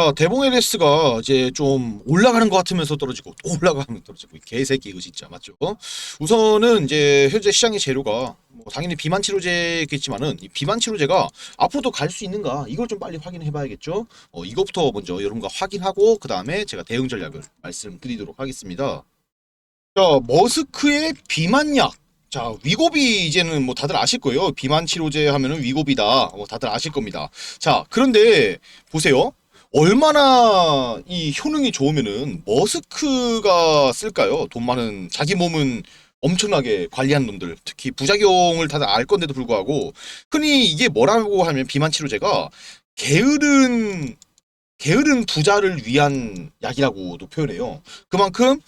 자, 대봉 LS가 이제 좀 올라가는 것 같으면서 떨어지고 또 올라가면 떨어지고 이 개새끼 이거 진짜 맞죠? 우선은 이제 현재 시장의 재료가 뭐 당연히 비만 치료제겠지만은 이 비만 치료제가 앞으로도 갈 수 있는가 이걸 좀 빨리 확인해 봐야겠죠. 어, 이것부터 먼저 여러분과 확인하고 그 다음에 제가 대응 전략을 말씀드리도록 하겠습니다. 자, 머스크의 비만약. 자, 위고비 이제는 뭐 다들 아실 거예요. 비만 치료제 하면은 위고비다. 뭐 다들 아실 겁니다. 자, 그런데 보세요. 얼마나 이 효능이 좋으면은 머스크가 쓸까요? 돈 많은 자기 몸은 엄청나게 관리한 놈들, 특히 부작용을 다들 알 건데도 불구하고 흔히 이게 뭐라고 하면 비만 치료제가 게으른 게으른 부자를 위한 약이라고도 표현해요. 그만큼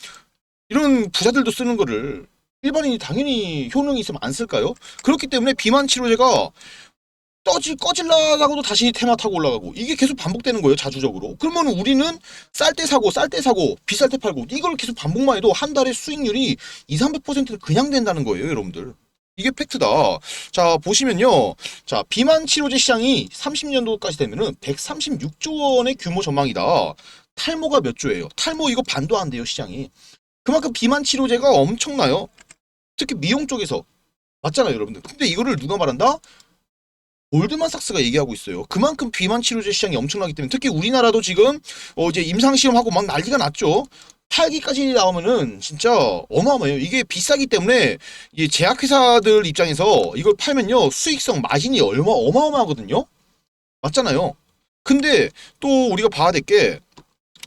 이런 부자들도 쓰는 거를 일반인이 당연히 효능이 있으면 안 쓸까요? 그렇기 때문에 비만 치료제가 떠지 꺼질라다가도 다시 테마 타고 올라가고. 이게 계속 반복되는 거예요 자주적으로. 그러면 우리는 쌀 때 사고 쌀 때 사고 비쌀 때 팔고 이걸 계속 반복만 해도 한 달에 수익률이 2, 300%는 그냥 된다는 거예요 여러분들. 이게 팩트다. 자 보시면요. 자 비만 치료제 시장이 30년도까지 되면은 136조 원의 규모 전망이다. 탈모가 몇 조예요? 탈모 이거 반도 안 돼요 시장이. 그만큼 비만 치료제가 엄청나요. 특히 미용 쪽에서. 맞잖아요 여러분들. 근데 이거를 누가 말한다 골드만삭스가 얘기하고 있어요. 그만큼 비만 치료제 시장이 엄청나기 때문에 특히 우리나라도 지금 어 이제 임상 시험하고 막 난리가 났죠. 8기까지 나오면은 진짜 어마어마해요. 이게 비싸기 때문에 이 제약회사들 입장에서 이걸 팔면요 수익성 마진이 얼마 어마어마하거든요. 맞잖아요. 근데 또 우리가 봐야 될 게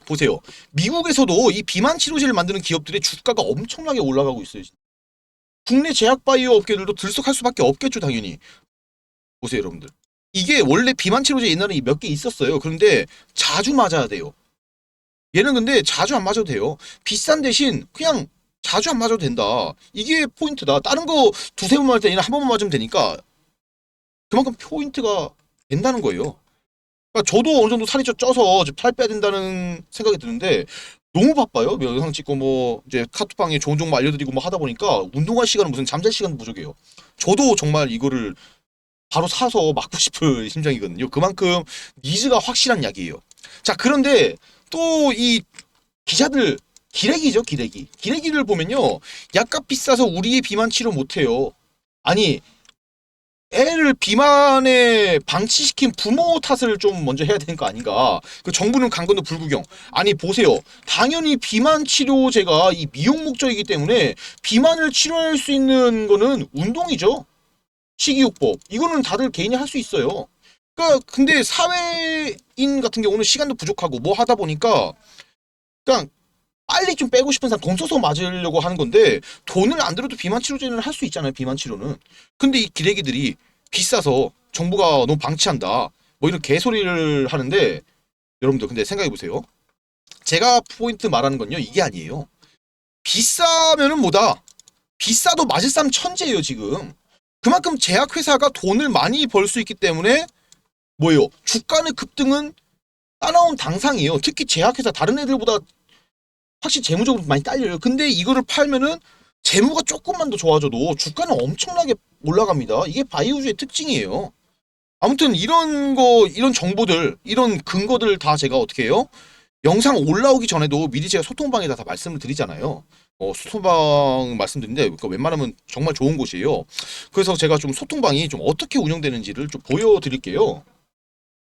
보세요. 미국에서도 이 비만 치료제를 만드는 기업들의 주가가 엄청나게 올라가고 있어요. 국내 제약 바이오 업계들도 들썩할 수밖에 없겠죠, 당연히. 보세요, 여러분들. 이게 원래 비만 치료제 옛날에 몇 개 있었어요. 그런데 자주 맞아야 돼요. 얘는 근데 자주 안 맞아도 돼요. 비싼 대신 그냥 자주 안 맞아도 된다. 이게 포인트다. 다른 거 두세 번 맞을 때 얘는 한 번만 맞으면 되니까 그만큼 포인트가 된다는 거예요. 그러니까 저도 어느 정도 살이 좀 쪄서 살 빼야 된다는 생각이 드는데 너무 바빠요. 뭐 영상 찍고 뭐 이제 카톡방에 좋은 정보 알려드리고 뭐 하다 보니까 운동할 시간은 무슨 잠잘 시간 부족해요. 저도 정말 이거를 바로 사서 맞고 싶은 심정이거든요. 그만큼 니즈가 확실한 약이에요. 자, 그런데 또 이 기자들 기레기죠, 기레기. 기레기를 보면요. 약값 비싸서 우리의 비만 치료 못해요. 아니, 애를 비만에 방치시킨 부모 탓을 좀 먼저 해야 되는 거 아닌가. 그 정부는 간 건도 불구경. 아니, 보세요. 당연히 비만 치료제가 이 미용 목적이기 때문에 비만을 치료할 수 있는 거는 운동이죠. 식이요법 이거는 다들 개인이 할 수 있어요. 그러니까 근데 사회인 같은 경우는 시간도 부족하고 뭐 하다 보니까 그냥 빨리 좀 빼고 싶은 사람 돈 써서 맞으려고 하는 건데 돈을 안 들어도 비만 치료제는 할 수 있잖아요. 비만 치료는. 근데 이 기레기들이 비싸서 정부가 너무 방치한다. 뭐 이런 개소리를 하는데 여러분들 근데 생각해 보세요. 제가 포인트 말하는 건요 이게 아니에요. 비싸면은 뭐다. 비싸도 맞을 사람 천재예요 지금. 그만큼 제약회사가 돈을 많이 벌 수 있기 때문에 뭐예요? 주가의 급등은 따라온 당상이에요. 특히 제약회사 다른 애들보다 확실히 재무적으로 많이 딸려요. 근데 이거를 팔면은 재무가 조금만 더 좋아져도 주가는 엄청나게 올라갑니다. 이게 바이오주의 특징이에요. 아무튼 이런 거, 이런 정보들, 이런 근거들 다 제가 어떻게 해요? 영상 올라오기 전에도 미리 제가 소통방에다 다 말씀을 드리잖아요. 어, 소통방 말씀드리는데 그러니까 웬만하면 정말 좋은 곳이에요. 그래서 제가 좀 소통방이 좀 어떻게 운영되는지를 좀 보여드릴게요.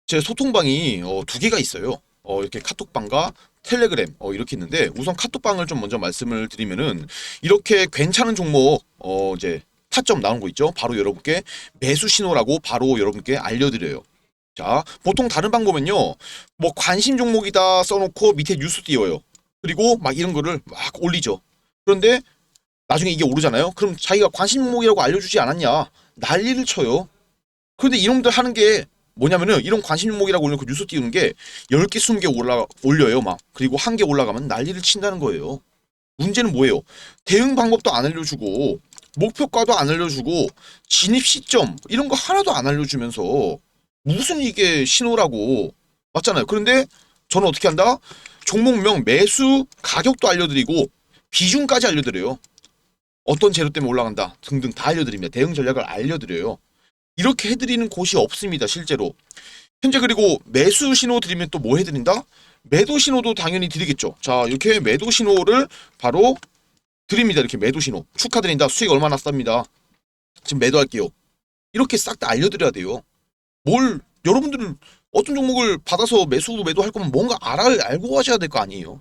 제 소통방이 어, 두 개가 있어요. 어, 이렇게 카톡방과 텔레그램 어, 이렇게 있는데 우선 카톡방을 좀 먼저 말씀을 드리면은 이렇게 괜찮은 종목 어, 이제 타점 나온 거 있죠. 바로 여러분께 매수 신호라고 바로 여러분께 알려드려요. 자, 보통 다른 방법은요, 뭐 관심 종목이다 써놓고 밑에 뉴스 띄워요. 그리고 막 이런 거를 막 올리죠. 그런데 나중에 이게 오르잖아요. 그럼 자기가 관심 종목이라고 알려주지 않았냐? 난리를 쳐요. 그런데 이놈들 하는 게 뭐냐면은 이런 관심 종목이라고 올려놓고 뉴스 띄우는 게 10개, 20개 올라, 올려요, 막. 그리고 한 개 올라가면 난리를 친다는 거예요. 문제는 뭐예요? 대응 방법도 안 알려주고, 목표가도 안 알려주고, 진입 시점, 이런 거 하나도 안 알려주면서, 무슨 이게 신호라고. 맞잖아요. 그런데 저는 어떻게 한다? 종목명, 매수, 가격도 알려드리고, 비중까지 알려드려요. 어떤 재료 때문에 올라간다 등등 다 알려드립니다. 대응 전략을 알려드려요. 이렇게 해드리는 곳이 없습니다. 실제로. 현재 그리고 매수 신호 드리면 또 뭐 해드린다? 매도 신호도 당연히 드리겠죠. 자 이렇게 매도 신호를 바로 드립니다. 이렇게 매도 신호 축하드린다. 수익 얼마나 쌉니다. 지금 매도할게요. 이렇게 싹 다 알려드려야 돼요. 뭘 여러분들은 어떤 종목을 받아서 매수 매도할 거면 뭔가 알아 알고 하셔야 될 거 아니에요.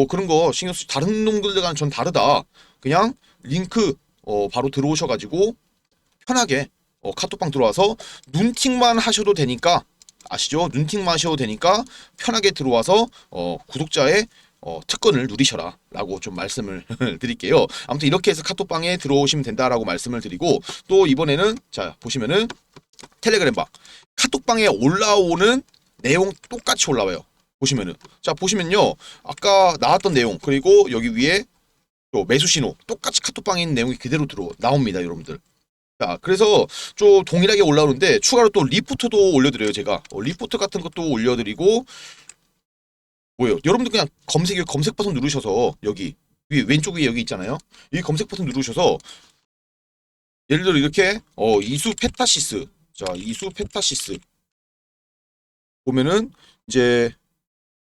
뭐 그런 거 신경 쓰 다른 놈들과는 전 다르다. 그냥 링크 어, 바로 들어오셔가지고 편하게 어, 카톡방 들어와서 눈팅만 하셔도 되니까 아시죠? 눈팅만 하셔도 되니까 편하게 들어와서 어, 구독자의 어, 특권을 누리셔라 라고 좀 말씀을 드릴게요. 아무튼 이렇게 해서 카톡방에 들어오시면 된다라고 말씀을 드리고 또 이번에는 자 보시면은 텔레그램 방 카톡방에 올라오는 내용 똑같이 올라와요. 보시면은 자 보시면요 아까 나왔던 내용 그리고 여기 위에 또 매수 신호 똑같이 카톡방에 있는 내용이 그대로 들어 나옵니다 여러분들. 자, 그래서 좀 동일하게 올라오는데 추가로 또 리포트도 올려드려요 제가 어, 리포트 같은 것도 올려드리고 뭐예요? 여러분들 그냥 검색 검색 버튼 누르셔서 여기 위 왼쪽 위에 여기 있잖아요. 이 검색 버튼 누르셔서 예를 들어 이렇게 어 이수 페타시스 자 이수 페타시스 보면은 이제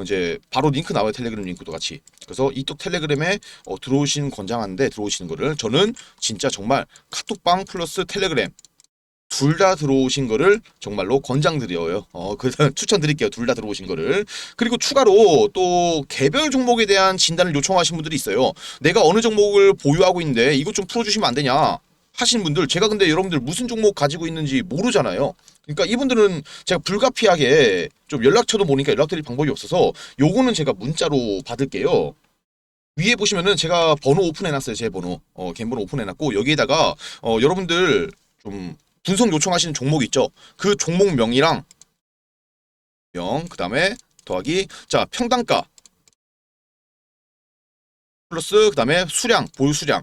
이제 바로 링크 나와요 텔레그램 링크도 같이 그래서 이쪽 텔레그램에 어, 들어오신 권장하는데 들어오시는 거를 저는 진짜 정말 카톡방 플러스 텔레그램 둘 다 들어오신 거를 정말로 권장드려요. 어, 그 추천드릴게요. 둘 다 들어오신 거를. 그리고 추가로 또 개별 종목에 대한 진단을 요청하신 분들이 있어요. 내가 어느 종목을 보유하고 있는데 이것 좀 풀어주시면 안 되냐? 하시는 분들 제가 근데 여러분들 무슨 종목 가지고 있는지 모르잖아요. 그러니까 이분들은 제가 불가피하게 좀 연락처도 모르니까 연락드릴 방법이 없어서 요거는 제가 문자로 받을게요. 위에 보시면은 제가 번호 오픈해놨어요. 제 번호. 어, 번호 오픈해놨고 여기에다가 어, 여러분들 좀 분석 요청하시는 종목 있죠. 그 종목명이랑 명 그 다음에 더하기 자 평단가 플러스 그 다음에 수량 보유 수량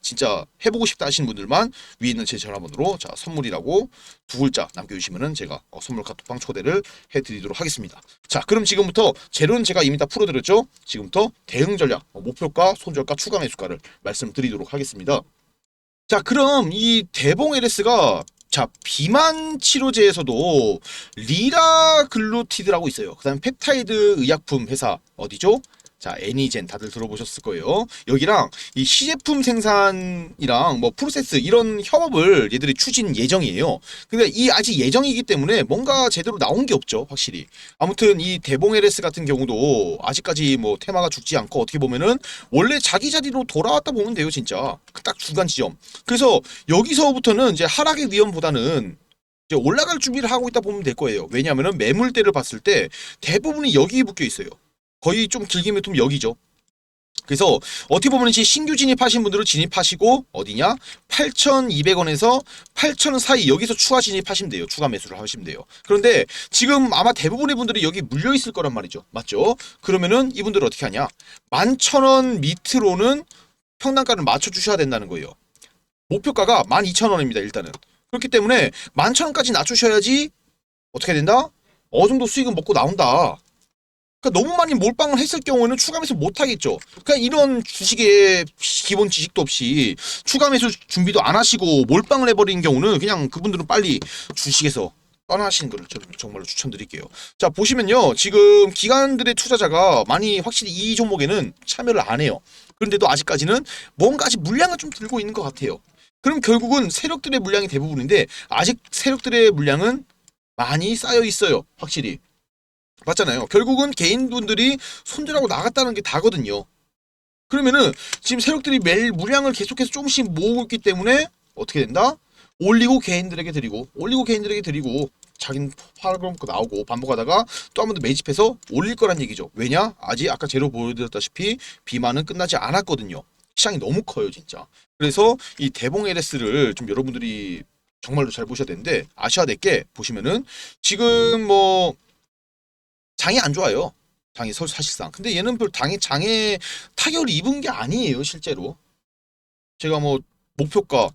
진짜 해보고 싶다 하시는 분들만 위에 있는 제 전화번호로 자 선물이라고 두 글자 남겨주시면은 제가 어, 선물 카톡방 초대를 해드리도록 하겠습니다. 자 그럼 지금부터 재료는 제가 이미 다 풀어드렸죠. 지금부터 대응 전략, 어, 목표가, 손절가, 추가 매수가를 말씀드리도록 하겠습니다. 자 그럼 이 대봉 LS가 자 비만 치료제에서도 리라 글루티드라고 있어요. 그다음 에 펩타이드 의약품 회사 어디죠? 자, 애니젠 다들 들어보셨을 거예요. 여기랑 이 시제품 생산이랑 뭐 프로세스 이런 협업을 얘들이 추진 예정이에요. 근데 이 아직 예정이기 때문에 뭔가 제대로 나온 게 없죠, 확실히. 아무튼 이 대봉 LS 같은 경우도 아직까지 뭐 테마가 죽지 않고 어떻게 보면은 원래 자기 자리로 돌아왔다 보면 돼요, 진짜. 그딱 중간 지점. 그래서 여기서부터는 이제 하락의 위험보다는 올라갈 준비를 하고 있다 보면 될 거예요. 왜냐하면은 매물대를 봤을 때 대부분이 여기에 묶여 있어요. 거의 좀 길게 보면 여기죠. 그래서 어떻게 보면 이제 신규 진입하신 분들은 진입하시고 어디냐? 8,200원에서 8,000원 사이 여기서 추가 진입하시면 돼요. 추가 매수를 하시면 돼요. 그런데 지금 아마 대부분의 분들이 여기 물려 있을 거란 말이죠. 맞죠? 그러면은 이분들은 어떻게 하냐? 11,000원 밑으로는 평단가를 맞춰 주셔야 된다는 거예요. 목표가가 12,000원입니다. 일단은. 그렇기 때문에 11,000원까지 낮추셔야지 어떻게 된다? 어느 정도 수익은 먹고 나온다. 그러니까 너무 많이 몰빵을 했을 경우에는 추가 매수 못 하겠죠. 그러니까 이런 주식의 기본 지식도 없이 추가 매수 준비도 안 하시고 몰빵을 해버린 경우는 그냥 그분들은 빨리 주식에서 떠나시는 저는 정말로 추천드릴게요. 자 보시면요 지금 기관들의 투자자가 많이 확실히 이 종목에는 참여를 안 해요. 그런데도 아직까지는 뭔가 아직 물량을 좀 들고 있는 것 같아요. 그럼 결국은 세력들의 물량이 대부분인데 아직 세력들의 물량은 많이 쌓여 있어요. 확실히 맞잖아요. 결국은 개인분들이 손절하고 나갔다는 게 다거든요. 그러면은 지금 세력들이 매일 물량을 계속해서 조금씩 모으고 있기 때문에 어떻게 된다? 올리고 개인들에게 드리고 올리고 개인들에게 드리고 자기는 팔아먹고 나오고 반복하다가 또 한 번 더 매집해서 올릴 거란 얘기죠. 왜냐? 아직 아까 제로 보여드렸다시피 비만은 끝나지 않았거든요. 시장이 너무 커요, 진짜. 그래서 이 대봉 LS를 좀 여러분들이 정말로 잘 보셔야 되는데 아셔야 될 게 보시면은 지금 뭐 장이 안 좋아요. 장이 서- 사실상. 근데 얘는 별 당에 장에 타격을 입은 게 아니에요, 실제로. 제가 뭐 목표가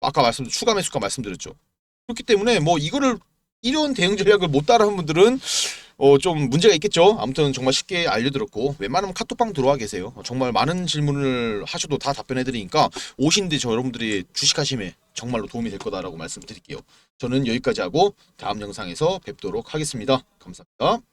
아까 말씀 추가 매수가 말씀드렸죠. 그렇기 때문에 뭐 이거를 이런 대응 전략을 못 따라한 분들은 어 좀 문제가 있겠죠. 아무튼 정말 쉽게 알려드렸고 웬만하면 카톡방 들어와 계세요. 어, 정말 많은 질문을 하셔도 다 답변해 드리니까 오신데 저 여러분들이 주식하심에 정말로 도움이 될 거다라고 말씀드릴게요. 저는 여기까지 하고 다음 영상에서 뵙도록 하겠습니다. 감사합니다.